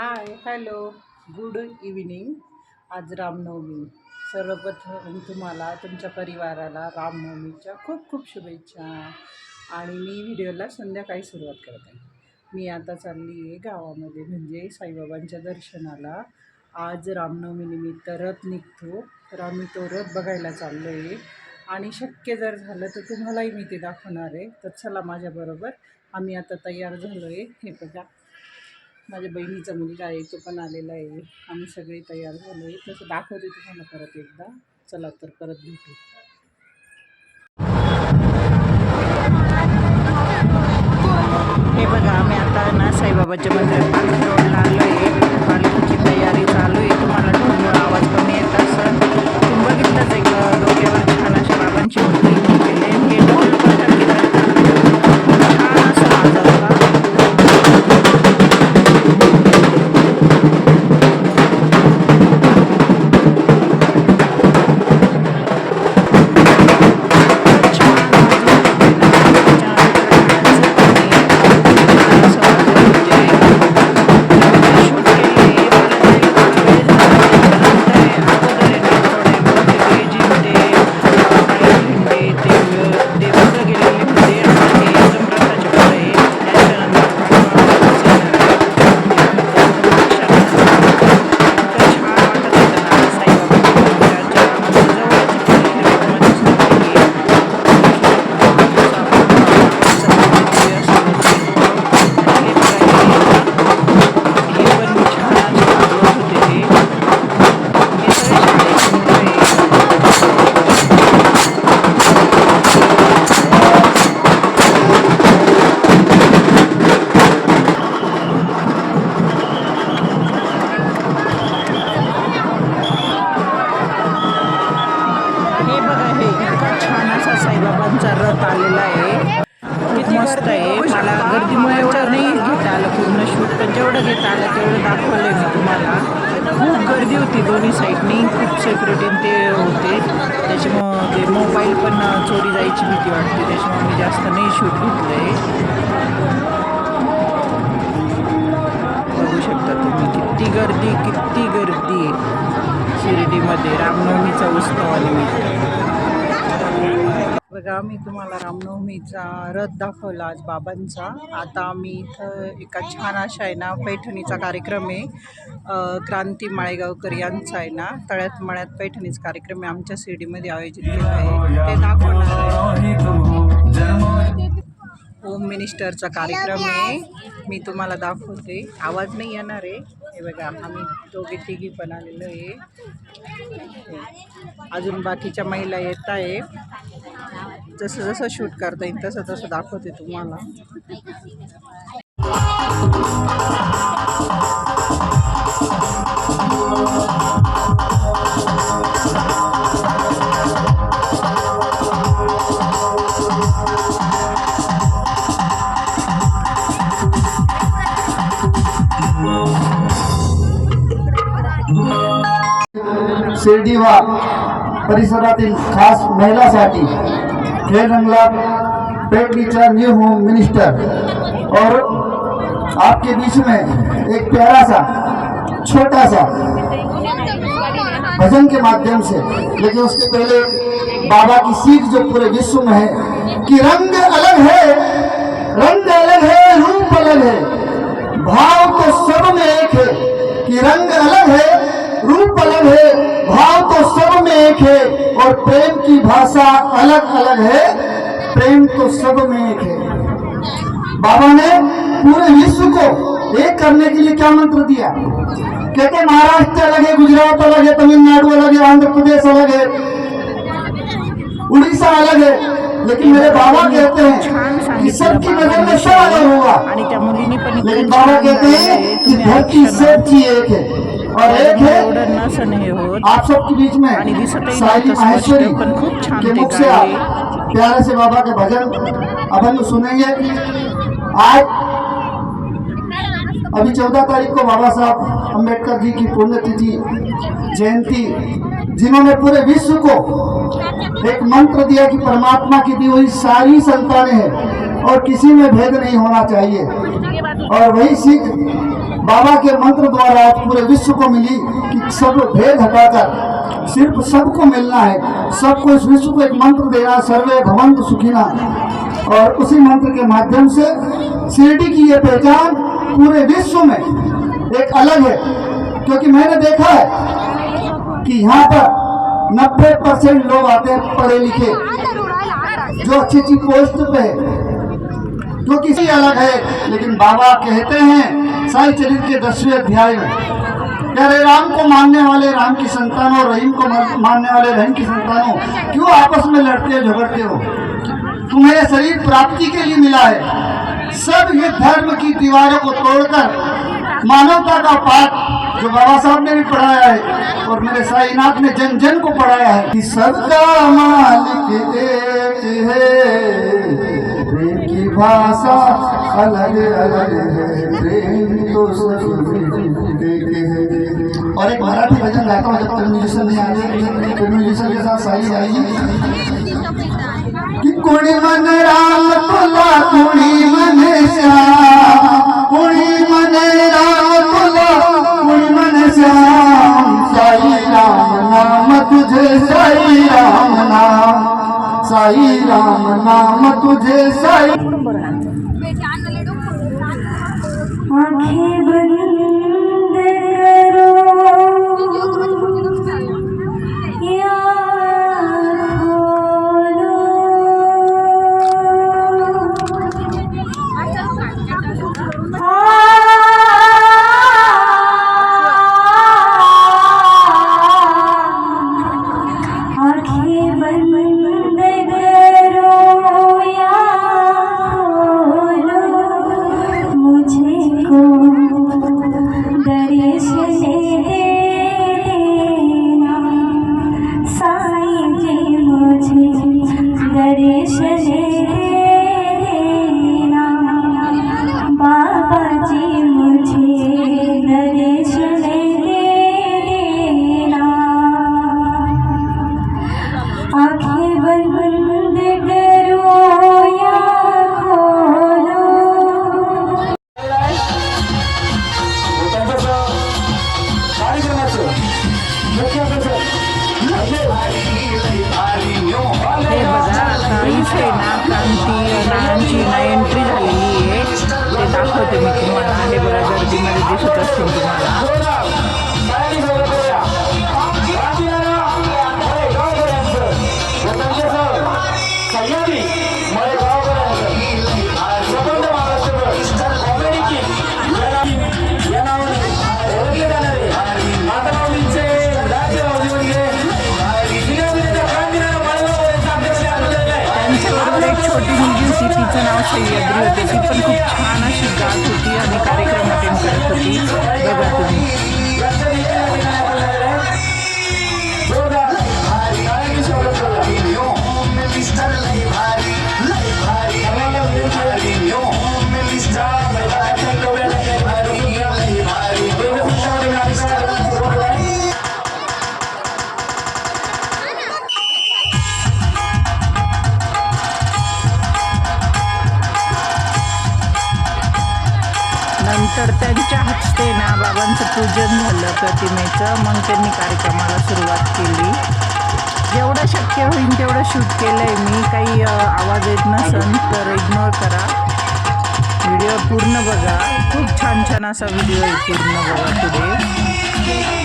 Hi hello. Good evening. आज रामनवमी. सर्वप्रथम तुम्हाला तुमच्या परिवाराला रामनवमीच्या खूप खूप शुभेच्छा. आणि मी व्हिडिओला संध्याकाळी सुरुवात करत आहे. मी आता चालली आहे गावामध्ये म्हणजे साईबाबांच्या दर्शनाला. आज रामनवमीनिमित्त रथ निघतो. तर आम्ही तो रथ बघायला चाललो आहे. आणि शक्य जर झालं तर तुम्हालाही मी ते दाखवणार आहे. तर चला माझ्याबरोबर आम्ही आता तयार झालो आहे. हे बघा. माझ्या बहिणीचा मुलगा आहे तो पण आलेला आहे. आम्ही सगळे तयार झालो आहे. तसं दाखवते तुम्हाला परत एकदा. चला तर परत भेटू. हे बघा आम्ही आता ना साईबाबाच्या मंदिरात रोडला आलो हे बघा हे इतका छान असा साईबाबांचा रथ आलेला आहे. किती मस्त आहे. मला गर्दीमुळे एवढं नाही घेता आलं पूर्ण शूट पण जेवढं घेता आलं तेवढं दाखवलं मी तुम्हाला. खूप गर्दी होती दोन्ही साईडनी खूप सेक्युरिटी ते होते. त्याच्यामुळं ते मोबाईल पण चोरी जायची भीती वाटते. त्याच्यामुळे मी जास्त नाही शूट घेतलं आहे बघू शकता तुम्ही किती गर्दी किती गर्दी आहे. शिर्डीमध्ये रामनवमीचा उत्सवानिमित्त बघा मी तुम्हाला रामनवमीचा रथ दाखवला आज बाबांचा. आता आम्ही इथं एका छान अशा आहे ना पैठणीचा कार्यक्रम आहे. क्रांती माळेगावकर यांचा आहे ना तळ्यात मळ्यात पैठणीचा कार्यक्रम आहे आमच्या शिर्डीमध्ये आयोजित केला आहे. ते दाखवणार आहे. होम मिनिस्टरचा कार्यक्रम आहे. मी तुम्हाला दाखवते. आवाज नाही येणार आहे. हे बघा आम्ही दोघे तिघी पण आलेलो आहे. अजून बाकीच्या महिला येत आहे. जसं जसं शूट करता येईल तसं तसं दाखवते तुम्हाला. शिर्डी व खास महिलासाठी हे न्यू होम मिनिस्टर और आपके बीच में एक प्यारा सा छोटा सा भजन के माध्यम से, लेकिन उसके पहले बाबा की सीख जो पूरे विश्व में है, कि रंग अलग है, रंग अलग है, रूप अलग है, भाव तो सब में एक है, कि रंग अलग है रूप अलग है, भाव तो सब में एक है, और प्रेम की भाषा अलग अलग है। प्रेम तो सब में एक है। बाबा ने पूरे विश्व को एक करने के लिए क्या मंत्र दिया? कहते महाराष्ट्र अलग है, गुजरात अलग है, तमिलनाडु अलग है, आंध्र प्रदेश अलग है, उड़ीसा अलग है। लेकिन मेरे बाबा कहते हैं कि सबकी नज़र में सब अलग होगा। लेकिन बाबा कहते हैं कि धरती. सबकी एक है। और एक है आप सबके बीच में नव्हतं माहेश्वरी के मुख से आप प्यारे से बाबा के भजन अब हम सुनेंगे। आज अभी चौदह तारीख को बाबा साहब अंबेडकर जी की पुण्यतिथि जयंती जिन्होंने पूरे विश्व को एक मंत्र दिया कि परमात्मा की दी हुई सारी संतानें हैं और किसी में भेद नहीं होना चाहिए। और वही सीख बाबा के मंत्र द्वारा पूरे विश्व को मिली कि सब भेद हटाकर सिर्फ़ सबको मिलना है, सबको इस विश्व को एक मंत्र देना, सर्वे भवंत सुखिना। और उसी मंत्र के माध्यम से शिरडी की ये पहचान पूरे विश्व में एक अलग है, क्योंकि मैंने देखा है कि यहाँ पर 90 परसेंट लोग आते हैं पढ़े लिखे, जो अच्छी अच्छी पोस्ट पे है। जो किसी अलग है, लेकिन बाबा कहते हैं चरित्र के दसवें अध्याय में, प्यारे राम को मानने वाले राम की संतानों रहीम को मानने वाले रहीम की संतानों, क्यों आपस में लड़ते हो झगड़ते हो? तुम्हें यह शरीर प्राप्ति के लिए मिला है। सब ये धर्म की दीवारों को तोड़कर मानवता का पाठ जो बाबा साहब ने भी पढ़ाया है और मेरे साईनाथ ने जन जन को पढ़ाया है, कि मालिक एक है। भाषा अलग अलग है। प्रेम तो और एक मराठी भजन गाता हूँ जब तक म्यूजिशियन नहीं आ जाए फिर म्यूजिशियन के साथ साई आइए कि कुणी मन राम तुला कुणी मन श्याम कुणी मन राम तुला कुणी मन श्याम। साई राम नाम तुझे साई राम नाम साई राम नाम तुझे साई दाखवते मी तुम्हाला. हे बघा गर्दीमध्ये दिसत असतील तुम्हाला. सह्याद्री होते ती पण खूप छान अशी गात होती आणि कार्यक्रम अटेंड करत होती. बघा तुम्ही. झालं मग त्यांनी कार्यक्रमाला सुरुवात केली. जेवढं शक्य होईल तेवढं शूट केलं आहे मी. काही आवाज येत नसेल तर इग्नोर करा. व्हिडिओ पूर्ण बघा. खूप छान छान असा व्हिडिओ आहे पूर्ण बघा पुढे.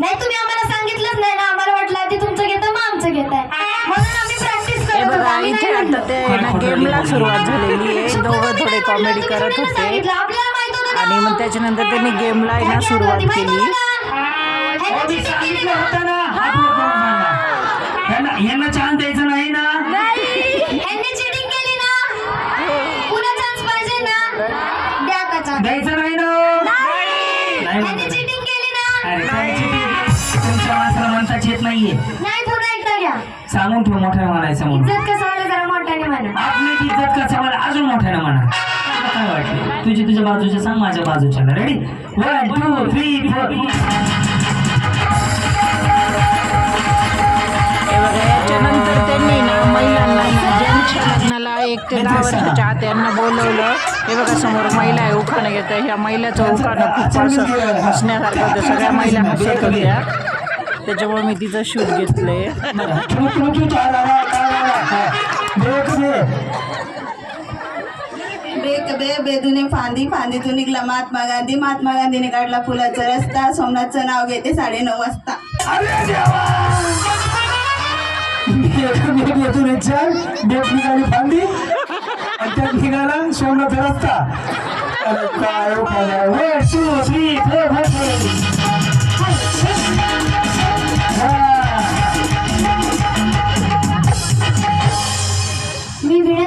नाही तुम्ही आम्हाला सांगितलंच नाही ना. आम्हाला वाटलं आधी तुमचं घेतं मग आमचं घेताय म्हणून आम्ही प्रॅक्टिस हे करत. बघा आम्ही इथे नाही आता म्हणलो. ते ना गेमला सुरुवात झालेली आहे. दोघं थोडे कॉमेडी करत होते. सांगितलं, आपल्याला माहीत होतं ना. आणि मग त्याच्यानंतर त्यांनी गेमला आहे ना सुरुवात केली. सांगितलं होतं ना. हात. यांना यांना चान्स द्यायचा मोठ्याने म्हणायचं म्हणून. इज्जत कसं वाटलं जरा मोठ्याने म्हणा. आपली इज्जत कसं मला अजून मोठ्याने म्हणा काय वाटलं? तुझी तुझ्या बाजूच्या सांग माझ्या बाजूच्या. रेडी वन टू थ्री याच्यानंतर त्यांनी ना महिलांना ना ज्यांच्या लग्नाला एक ते दहा वर्षाच्या आत यांना बोलवलं हे बघा समोर महिला आहे उखाणं घेत ह्या महिलाचं उखाणं खूप असं हसण्यासारखं होतं. सगळ्या महिला हसत होत्या. त्याच्यामुळे मी तिचं शूट घेतलंय. दे ब्रेक बे बेदूने फांदी फांदीतून निघला महात्मा गांधी. महात्मा गांधीने काढला फुलाचा रस्ता. सोमनाथचं नाव घेते वाजता. देवा! एक येतून एक चार डेट निघाली फांदी आणि त्यात निघाला सोमनाथ रस्ता. अरे काय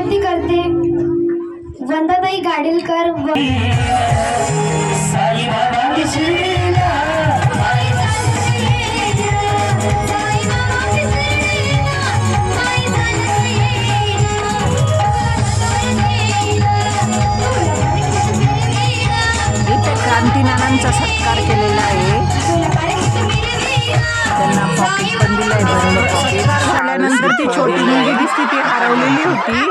विनंती करते. वंदाताई गाडीलकर ती छोटी मुलगी दिसती ती हरवलेली होती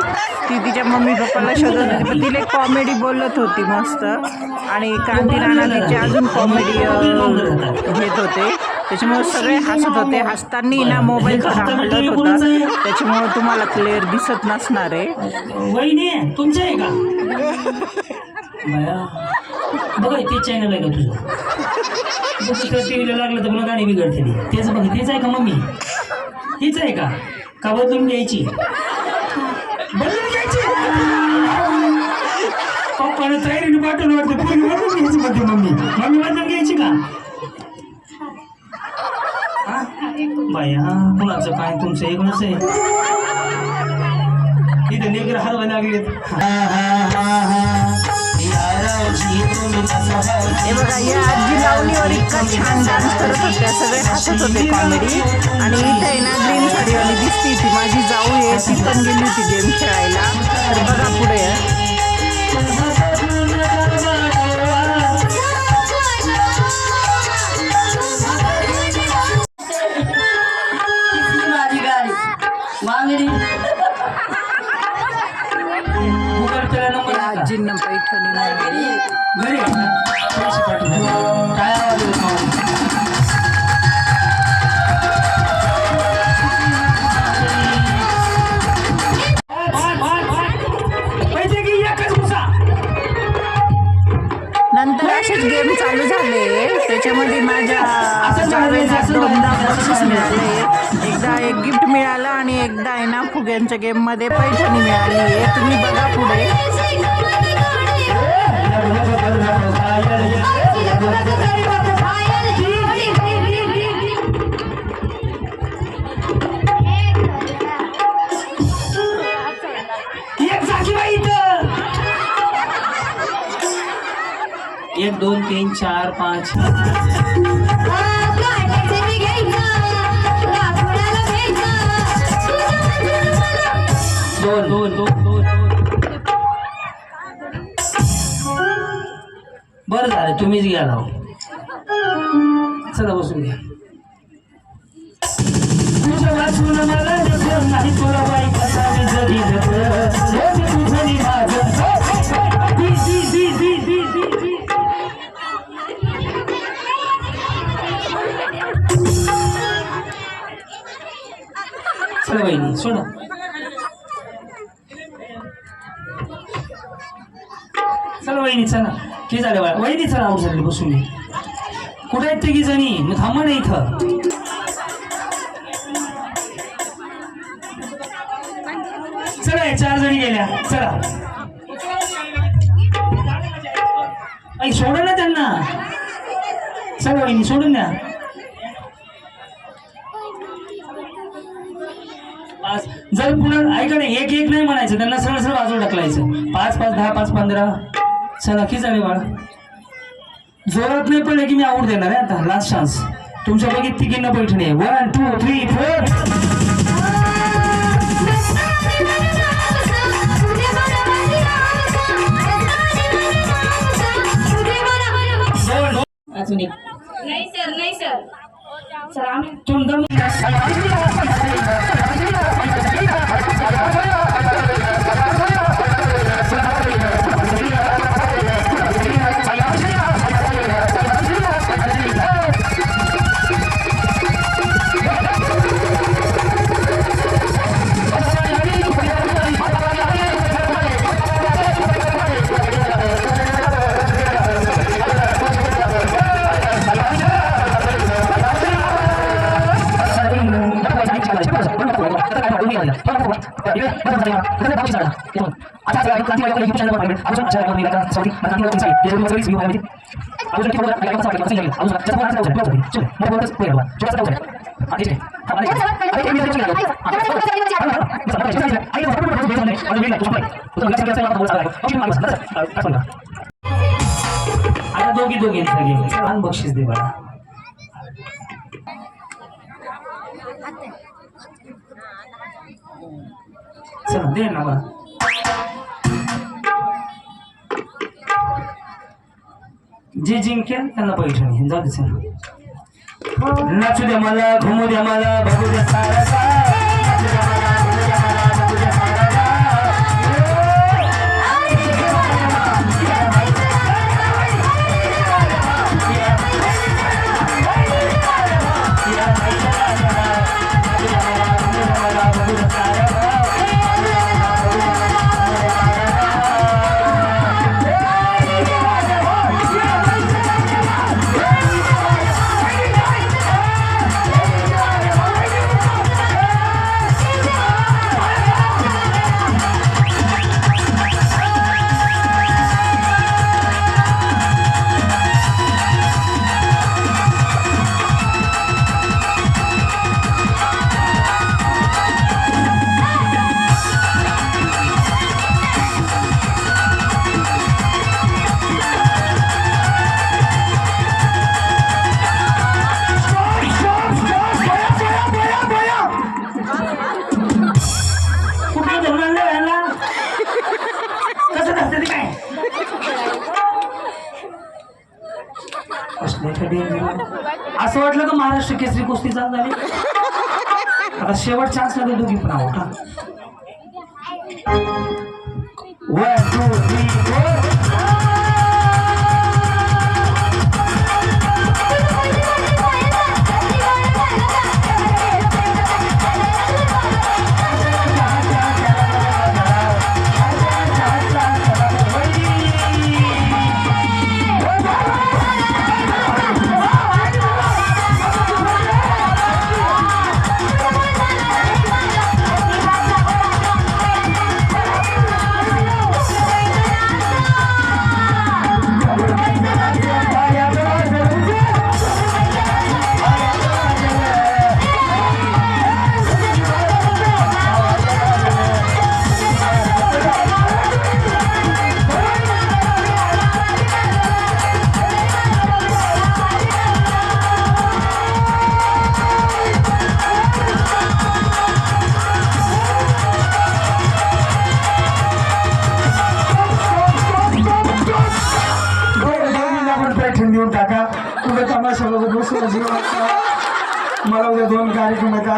ती तिच्या मम्मी पप्पाला शोधत होती. पण तिला कॉमेडी बोलत होती मस्त. आणि नाना तिची अजून कॉमेडी घेत होते. त्याच्यामुळे सगळे हसत होते. हसताना ना मोबाईल थोडा हलत होता. त्याच्यामुळे तुम्हाला क्लिअर दिसत नसणार आहे. तुमचं आहे का? बघा तेच चॅनल आहे का तुझं? बघ तिकडे टी व्हीला लागलं तर मला गाणी बिघडते ती. तेच बघ तेच आहे का मम्मी? तीच आहे का? का बदलून घ्यायची. बदलून घ्यायची. पप्पाने तयारीने पाठवलं वाटतं पूर्वी बदलून घ्यायची म्हणते मम्मी. मम्मी बदलून घ्यायची का? हा? बाया कुणाचं काय? तुमचं एकूणच आहे. इथे नेगर हलवा लागलेत. हे बघा या आजी लावणीवर इतका छान डान्स करत होत्या. सगळे हसत होते कॉमेडी आणि इथे आहे ना ग्रीन साडीवाली दिसती ती माझी जाऊ आहे ती पण गेली होती गेम खेळायला. तर बघा पुढे. नंबर पैठणी मिळाली. घरी काय आवाज नंतर असेच गेम चालू झाले. त्याच्यामध्ये माझ्या दोनदा बक्षीस मिळाले. एकदा एक गिफ्ट मिळालं आणि एकदा आहे ना फुग्यांच्या गेममध्ये पैठणी मिळाली. आहे तुम्ही बघा पुढे. एक दोन तीन चार पाच. दोन दोन दोन बरं झालं तुम्हीच गेला राव हो. चला बसून घ्या. तुझं वाचून मला नाही तुला बाई जरी चला वहिनी सोडा. चला चला. हे झालं बा वहिनी इथं राहून झाले बसून कुठे आहेत तिघी जणी? मग थांबा ना इथं. चला चार जणी गेल्या. चला. आई सोडा ना त्यांना. चला वहिनी सोडून द्या. जर पुन्हा ऐका नाही एक एक नाही म्हणायचं त्यांना सरळ सरळ बाजू टाकलायचं पाच पाच दहा पाच पंधरा. चला की झाले बाळा? जोरात नाही पडले की मी आऊट देणार आहे आता. लास्ट चान्स तुमच्या बघित तिघींना बैठणे आहे. वन टू थ्री फोर अजून एक. दोघी दोघी बक्षीस दे चला दे ना जे जिंकेल त्यांना पैठणी जाऊ दे सर नाचू द्या मला घुमू द्या मला बघू द्या सारा नाचू आता शेवटच्या असला मध्ये दोघी पण आहोत का वन टू थ्री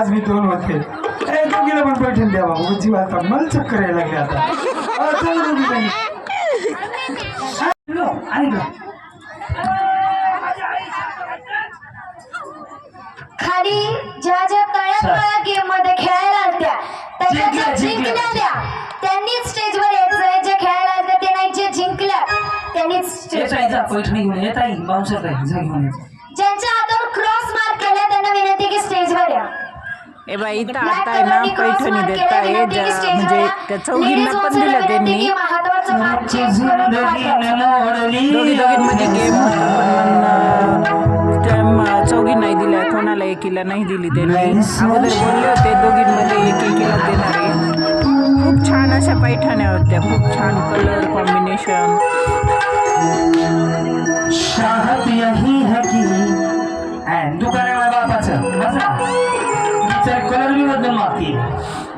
आज मी दोन ए दोघीला पण पैठण द्या बाबा. जीव आता मला चक्कर यायला लागले आता. आणि. खाली ज्या ज्या गेममध्ये खेळायला आलत्या त्याच्या जिंकल्या, त्यांनीच स्टेजवर यायचंय जे खेळायला आलत्या ते नाही जे जिंकल्या त्यांनीच स्टेज पैठणी घेऊन येत आहे बाउन्सर घेऊन ये. ए बाई इथं आता आहे ना पैठणी देत आहे ज्या म्हणजे त्या चौघींना पण दिल्या त्यांनी. दोघी दोघींमध्ये गेम होता पण त्या म- चौघी नाही दिल्या कोणाला एकीला नाही दिली त्यांनी. अगोदर बोलले होते दोघींमध्ये एक एकीला देणार. आहे खूप छान अशा पैठण्या होत्या खूप छान कलर कॉम्बिनेशन. है है दुकान माझ्या बापाचं माझा तिचा